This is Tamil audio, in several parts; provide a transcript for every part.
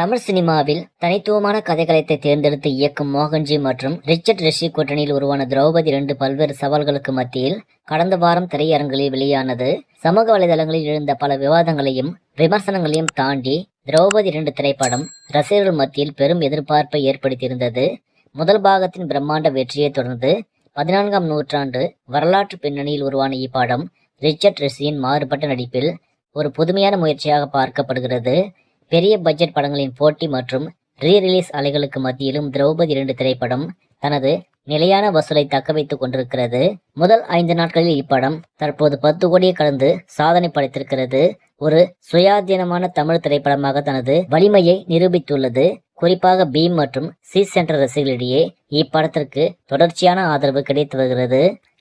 தமிழ் சினிமாவில் தனித்துவமான கதைகளத்தை தேர்ந்தெடுத்து இயக்கும் மோகன்ஜி மற்றும் ரிச்சர்ட் ரிஷி கூட்டணியில் உருவான திரௌபதி இரண்டு பல்வேறு சவால்களுக்கு மத்தியில் கடந்த வாரம் திரையரங்குகளில் வெளியானது சமூக வலைதளங்களில் எழுந்த பல விவாதங்களையும் விமர்சனங்களையும் தாண்டி திரௌபதி இரண்டு திரைப்படம் ரசிகர்கள் மத்தியில் பெரும் எதிர்பார்ப்பை ஏற்படுத்தியிருந்தது. முதல் பாகத்தின் பிரம்மாண்ட வெற்றியைத் தொடர்ந்து பதினான்காம் நூற்றாண்டு வரலாற்று பின்னணியில் உருவான இப்படம் ரிச்சர்ட் ரிஷியின் மாறுபட்ட நடிப்பில் ஒரு புதுமையான முயற்சியாக பார்க்கப்படுகிறது. பெரிய பட்ஜெட் படங்களின் போட்டி மற்றும் ரீ ரிலீஸ் அலைகளுக்கு மத்தியிலும் திரௌபதி இரண்டு திரைப்படம் தனது நிலையான வசூலை தக்க வைத்துக் கொண்டிருக்கிறது. முதல் ஐந்து நாட்களில் இப்படம் தற்போது பத்து கோடியை கடந்து சாதனை படைத்திருக்கிறது. ஒரு சுயாதீனமான தமிழ் திரைப்படமாக தனது வலிமையை நிரூபித்துள்ளது. குறிப்பாக பீம் மற்றும் சி சென்டர் ரசிகர்களிடையே இப்படத்திற்கு தொடர்ச்சியான ஆதரவு கிடைத்து வருகிறது.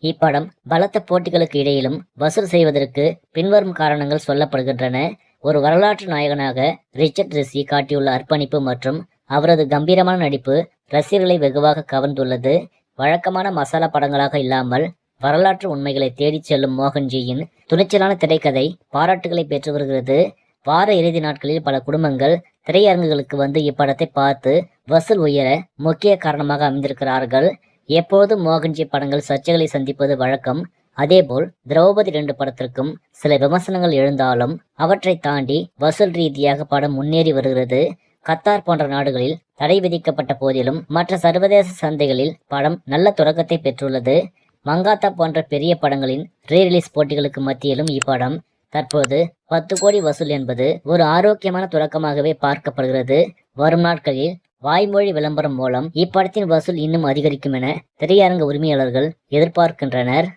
இப்படம் பலத்த போட்டிகளுக்கு இடையிலும் வசூல் செய்வதற்கு பின்வரும் காரணங்கள் சொல்லப்படுகின்றன. ஒரு வரலாற்று நாயகனாக ரிச்சர்ட் ரிஷி காட்டியுள்ள அர்ப்பணிப்பு மற்றும் அவரது கம்பீரமான நடிப்பு ரசிகர்களை வெகுவாக கவர்ந்துள்ளது. வழக்கமான மசாலா படங்களாக இல்லாமல் வரலாற்று உண்மைகளை தேடிச் செல்லும் மோகன்ஜியின் துணிச்சலான திரைக்கதை பாராட்டுகளை பெற்று வருகிறது. வார இறுதி நாட்களில் பல குடும்பங்கள் திரையரங்குகளுக்கு வந்து இப்படத்தை பார்த்து வசூல் உயர முக்கிய காரணமாக அமைந்திருக்கிறார்கள். எப்போது மோகன்ஜி படங்கள் சர்ச்சைகளை சந்திப்பது வழக்கம். அதேபோல் திரௌபதி ரெண்டு படத்திற்கும் சில விமர்சனங்கள் எழுந்தாலும் அவற்றை தாண்டி வசூல் ரீதியாக படம் முன்னேறி வருகிறது. கத்தார் போன்ற நாடுகளில் தடை விதிக்கப்பட்ட போதிலும் மற்ற சர்வதேச சந்தைகளில் படம் நல்ல தொடக்கத்தை பெற்றுள்ளது. மங்காத்தா போன்ற பெரிய படங்களின் ரீ ரிலீஸ் போட்டிகளுக்கு மத்தியிலும் இப்படம் தற்போது பத்து கோடி வசூல் என்பது ஒரு ஆரோக்கியமான தொடக்கமாகவே பார்க்கப்படுகிறது. வரும் நாட்களில் வாய்மொழி விளம்பரம் மூலம் இப்படத்தின் வசூல் இன்னும் அதிகரிக்கும் என திரையரங்க உரிமையாளர்கள் எதிர்பார்க்கின்றனர்.